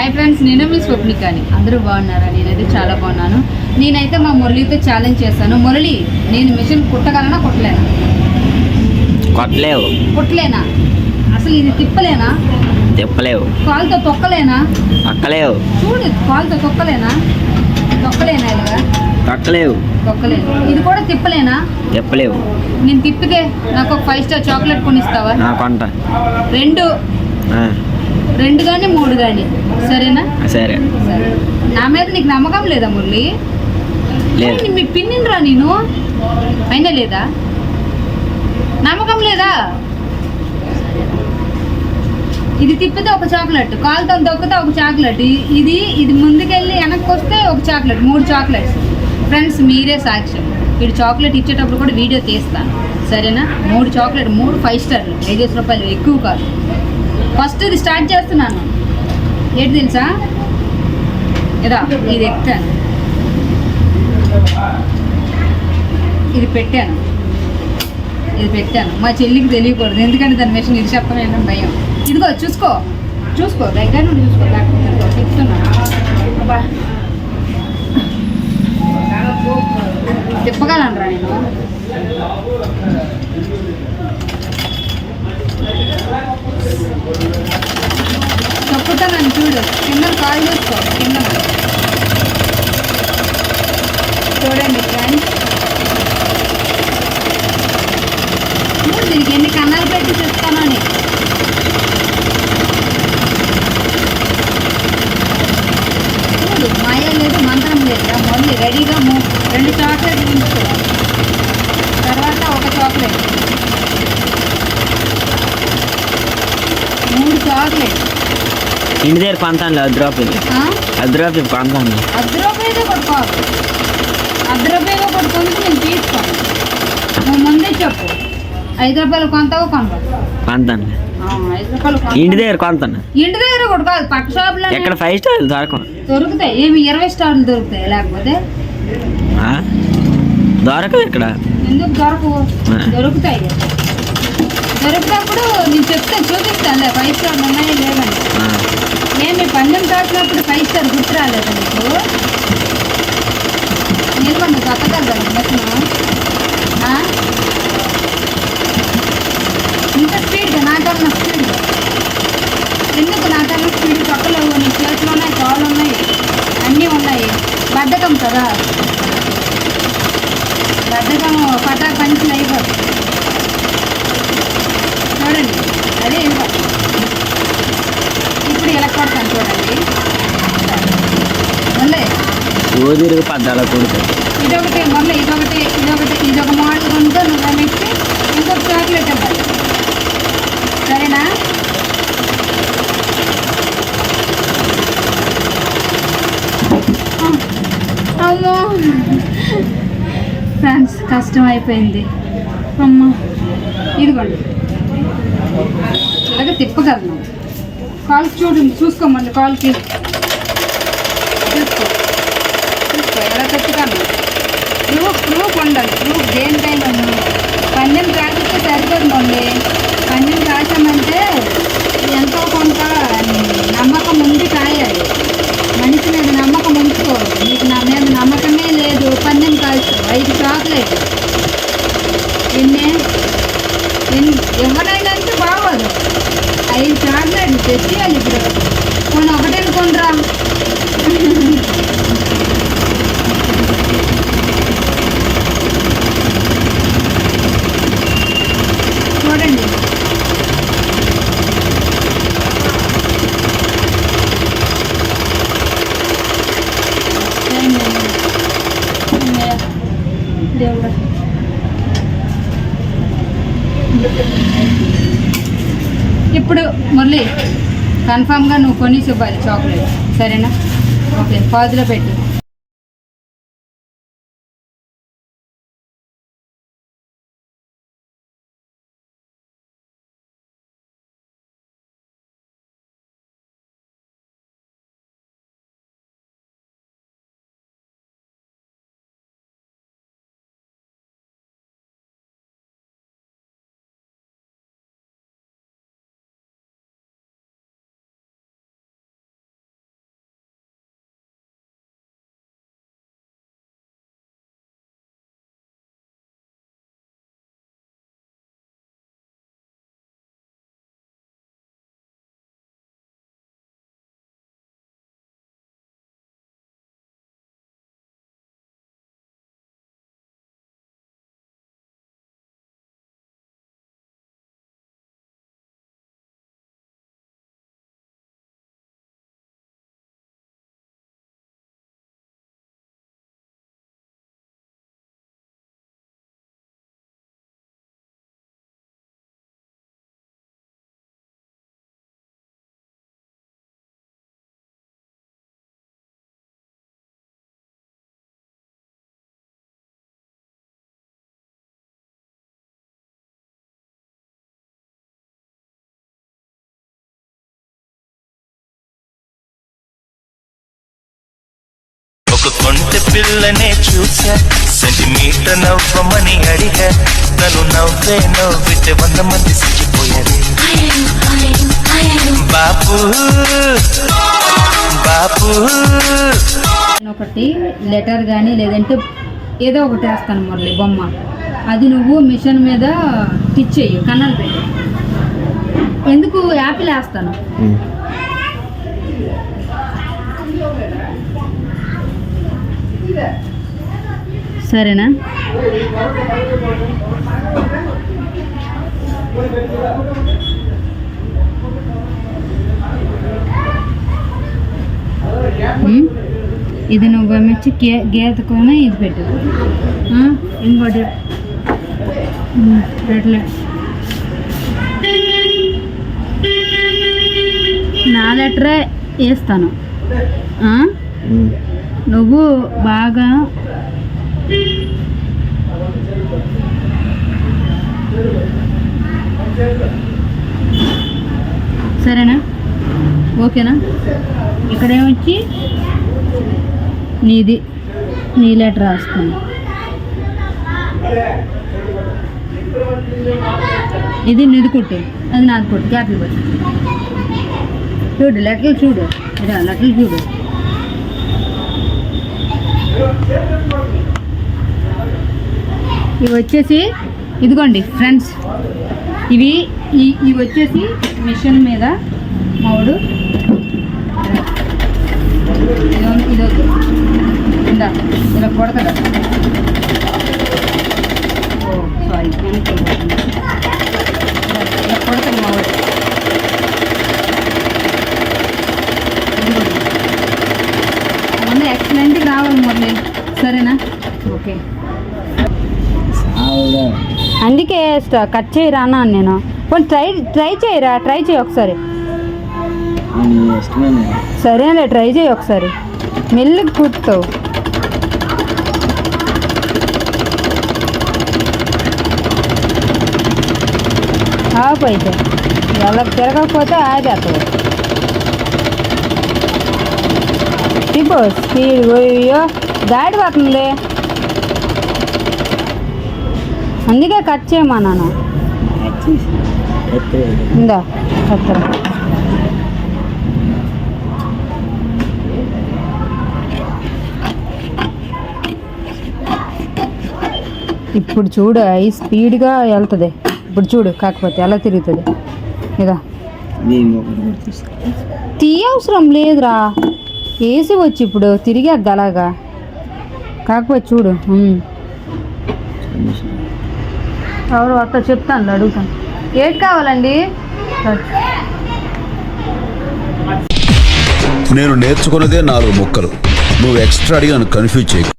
Hi friends నేను మీ స్వప్నికాని. అందరూ బాగున్నారా? నేనైతే చాలా బాగున్నాను. నేనైతే మా మురళితో ఛాలెంజ్ చేశాను. మురళి నేను మిషన్ కుట్టగలనా కుట్టలేనా? కొట్టలేవు. కుట్టలేనా? అసలు ఇది తిప్పలేనా? తిప్పలేవు. కాలుతో తొక్కలేనా? తొక్కలేవు. చూడు కాలుతో తొక్కలేనా? తొక్కలేనా ఇలాగా? తొక్కలేవు. తొక్కలేను ఇది కూడా తిప్పలేనా? తిప్పలేవు. నేను తిప్పితే నాకు ఒక ఫైవ్ స్టార్ చాక్లెట్ కొనిస్తావా? నా కొంట. రెండు. రెండు కానీ మూడు కానీ సరేనా సరే. నా మీద నీకు నమ్మకం లేదా మురళి? లేదు. మీ పిన్నిని రా నేను. అయినా లేదా? నమ్మకం లేదా? ఇది తిప్పితే ఒక చాక్లెట్ కాలుతో దొక్కితే ఒక చాక్లెట్. ఇది ఇది ముందుకెళ్ళి వెనక్కి వస్తే ఒక చాక్లెట్ మూడు చాక్లెట్స్. ఫ్రెండ్స్ మీరే సాక్ష్యం. వీడు చాక్లెట్ ఇచ్చేటప్పుడు కూడా వీడియో తీస్తాను. సరేనా? మూడు చాక్లెట్ మూడు ఫైవ్ స్టార్లు. ఐదేసి రూపాయలు ఎక్కువ కాదు. ఫస్ట్ ఇది స్టార్ట్ చేస్తున్నాను. ఏంటి తెలుసా? ఇదా ఇది ఎత్తాను ఇది పెట్టాను. ఇది పెట్టాను. మా చెల్లికి తెలియకూడదు. ఎందుకంటే దాని మెషిన్ ఇది చెప్పలేను భయం. ఇదిగో చూసుకో. చూసుకో. దగ్గర నుండి చూసుకో. లేకపోతే ఇదిగో చెప్తున్నాను తిప్పగలనరా నేను? తొక్కుతానని చూడు. కింద కాల్ చూసుకో కింద చూడండి ఫ్రెండ్స్ చూడు దీనికి ఎన్ని కన్నాలు పెట్టి చెప్తాను అని చూడు మాయ లేదు మంత్రం లేదు మళ్ళీ రెడీగా మూ- రెండు చాక్లెట్లు ఉంచుకో తర్వాత ఒక చాక్లెట్ చాక్లెట్ ఇంటి దగ్గర కొంతాను అర్ధ రూపాయలు అర్ధ రూపాయలు కొంతాను అర్ధ రూపాయలు కొట్టుకోవాలి. అర్ధ రూపాయలు కొట్టుకొని నేను తీసుకోను. నువ్వు ముందే చెప్పు. ఐదు రూపాయలు కొంటావు కొనవు? కొంతాను. ఇంటి దగ్గర కొంతాను. ఇంటి దగ్గర కూడా కాదు పక్క షాపులో ఎక్కడ ఫైవ్ స్టార్ దొరకవు. దొరుకుతాయి. ఏమి ఇరవై స్టార్లు దొరుకుతాయి లేకపోతే? ఆ? దొరకవు ఇక్కడ. ఎందుకు దొరకవు. దొరుకుతాయి. దొరికినప్పుడు నేను చెప్తాను చూపిస్తాను ఫైవ్ స్టార్ ఉన్నాయో లేవని. నేను పందెం కాసినప్పుడు ఫైవ్ స్టార్ గుర్తు రాలేదు నీకు నిలబడి నువ్వు తప్పగలరా మెషను ఇంత స్పీడ్గా నాకన్నా స్పీడ్గా ఎందుకు నాకన్నా స్పీడ్? పక్కలేవు నీ చేతులు ఉన్నాయి కాళ్ళు ఉన్నాయి అన్నీ ఉన్నాయి. బద్ధకం కదా. బద్ధకం పటా పంచులు అయిపోతుంది చూడండి. అదే ఇప్పుడు ఇలా కొడతాను చూడండి. మళ్ళీ. ఊదిరిగి పద్దాల కొడుతుంది ఇదొకటి మళ్ళీ ఇదొకటి ఇదొకటి ఇదొక మోడల్ కొంటే నువ్వు ఇచ్చి ఇంకొక చాక్లెట్ ఇవ్వాలి. సరేనా? అమ్మో. ఫ్రెండ్స్ కష్టం అయిపోయింది. అమ్మా. ఇదిగోండి. ఇలాగ తిప్పగలను. కాల్కి చూడండి చూసుకోమండి కాలుకి చూసుకో చూసుకో ఎలా తిప్పుతాను? ప్రూఫ్ ప్రూఫ్ ఉండాలి ప్రూఫ్ దేనికైనా పందెం రాసిస్తే సరిపోతుందండి. పందెం రాసామంటే ఎంతో కొంత నమ్మకం ఉండి కాయాలి మనిషి మీద నమ్మకం ఉంచుకోవాలి. మీకు నా మీద నమ్మకమే లేదు. పందెం కాల్చు ఐదు చాక్లెట్ ఎన్ని? ఎన్ని? ఎవరు చాక్లెట్లు తెచ్చేయాలి ఇప్పుడు కొన్ని ఒకటే చూడండి. దేవుడా. ఇప్పుడు మళ్ళీ కన్ఫామ్గా నువ్వు కొని ఇవ్వాలి చాక్లెట్ సరేనా? ఓకే పాదులో పెట్టు. ఒక కొంటె పిల్లనే చూసా. సెంటిమీటర్ నవ్వమని అడిగా. నన్ను నవ్వే నవ్వితే వంద మంది సిగ్గిపోయారు. బాపు బాపు. ఒకటి లెటర్ కానీ లేదంటే ఏదో ఒకటి వేస్తాను మురళి బొమ్మ. అది నువ్వు మిషన్ మీద టిచ్ చెయ్యి కన్నాలు పెట్టు. ఎందుకు యాపిల్ వేస్తాను? సరేనా? ఇది నువ్వు మెచ్చి గే గీతకొని ఇది పెట్టు. ఇంకోటి. పెట్టలే. నా లెటరే వేస్తాను. నువ్వు బాగా సరేనా? ఓకేనా? ఇక్కడేమొచ్చి నీది నీ లెటర్ రాస్తాను ఇది నిధి కుట్టు అది నాది కుట్టు క్యాపిల్ పెట్టు. చూడు లెటర్లు చూడు లెటర్లు చూడు. ఇవి వచ్చేసి ఇదిగోండి ఫ్రెండ్స్. ఇవి ఈ ఇవి వచ్చేసి మిషన్ మీద మావుడు ఇది ఇందా ఇలా కొడకదా ఓ సారీ వెనక్కి వెళ్ళిపోతుంది. ఇలా- ఇలా కొడతాడు మావాడు ఇదిగోండి. అవన్నీ ఎక్సలెంట్గా రావాలి మురళి సరేనా ఓకే. అందుకే కట్ చేయరా అన్నాను నేను. పోనీ ట్రై ట్రై చేయరా? ట్రై చేయి ఒకసారి. సరేలే ట్రై చేయి ఒకసారి. మెల్లిగా కుట్టుతావు ఆపు అయితే. ఎలా తిరగకపోతే ఆగేస్తుంది తిప్పు స్పీడ్ అయ్యో దాడి పడుతుంది అందుకే కట్ చేయమన్నాను ఇందా కత్తెర ఇప్పుడు చూడు అవి స్పీడ్గా వెళ్తుంది. ఇప్పుడు చూడు కాకపోతే ఎలా తిరుగుతుంది. ఇదా. తీయవసరం లేదురా. వేసి వచ్చి ఇప్పుడు తిరిగేద్ది అలాగా. కాకపోతే చూడు. ఎవరు అత్త చెప్తాను అడుగుతాను. ఏది కావాలండి? నేను నేర్చుకున్నదే నాలుగు ముక్కలు. నువ్వు ఎక్స్ట్రా అడిగి నన్ను కన్ఫ్యూజ్ చేయకు.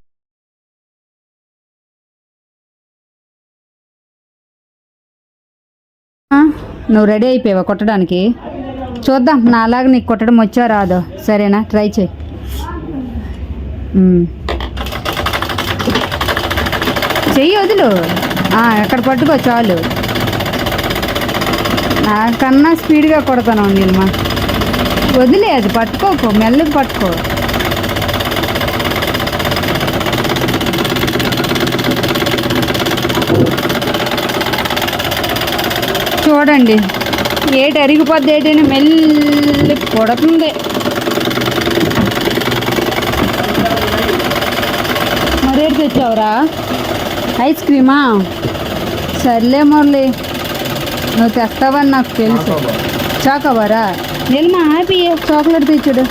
నువ్వు రెడీ అయిపోయావా కొట్టడానికి? చూద్దాం నాలాగా నీకు కొట్టడం వచ్చా రాదో. సరేనా? ట్రై చేయి. చెయ్యి వదులు. ఎక్కడ పట్టుకో చాలు. నాకన్నా స్పీడ్గా కొడతాను నీళ్ళమా వదిలే అది పట్టుకోకు మెల్లగా పట్టుకో. చూడండి ఏటి అరిగిపోద్ది ఏటైనా మెల్లి కొడుతుంది. తెచ్చావురా ఐస్ క్రీమా? సర్లే మురళి. నువ్వు తెస్తావని నాకు తెలుసు. చాకోబారా నిల్మా హ్యాపీ చాక్లెట్ తెచ్చుడు.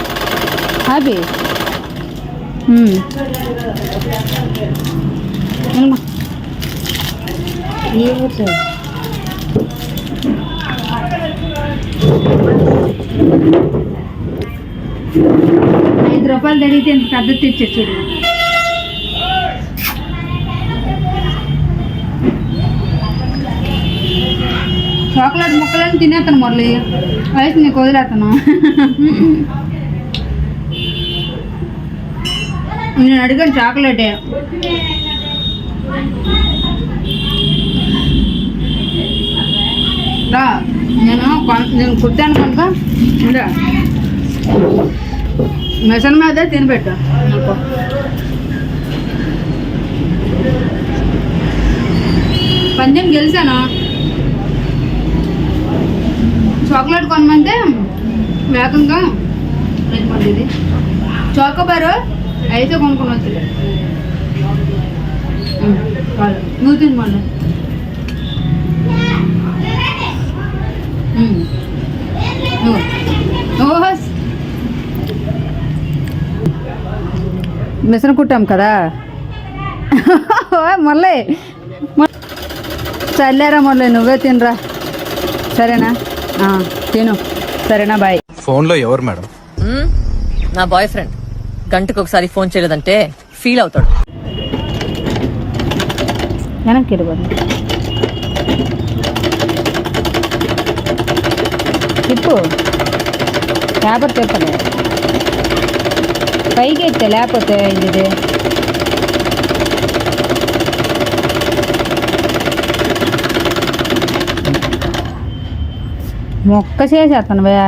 హ్యాపీ ఐదు రూపాయలు అడిగితే ఇంత పెద్ద తెచ్చా చాక్లెట్ ముక్కలను తినేస్తాను మురళి. వయసు నీకు వదిలేస్తాను నేను అడిగాను చాక్లెటే. రా నేను నేను కుట్టాను కనుక ఉందా మిషన్ మీద తినిపెట్టా నాకు. పందెం గెలిచాను? చాక్లెట్ కొనమంటే వేగంగా ఇది చాకోబారు అయితే కొనుక్కొని వచ్చింది నువ్వు తిను మిషన్ కుట్టాం కదా. మళ్ళీ. చల్లారా మళ్ళీ నువ్వే తినరా. సరేనా? తిను. సరేనా బాయ్. ఫోన్లో ఎవరు మేడం. నా బాయ్ ఫ్రెండ్. గంటకు ఒకసారి ఫోన్ చేయలేదంటే ఫీల్ అవుతాడు. వెనక్కి వెళ్ళిపోదు తిప్పు పేపర్ తిప్పలే పైకి ఎత్తే లేకపోతే ఇది మొక్క చేసేస్తాను భయ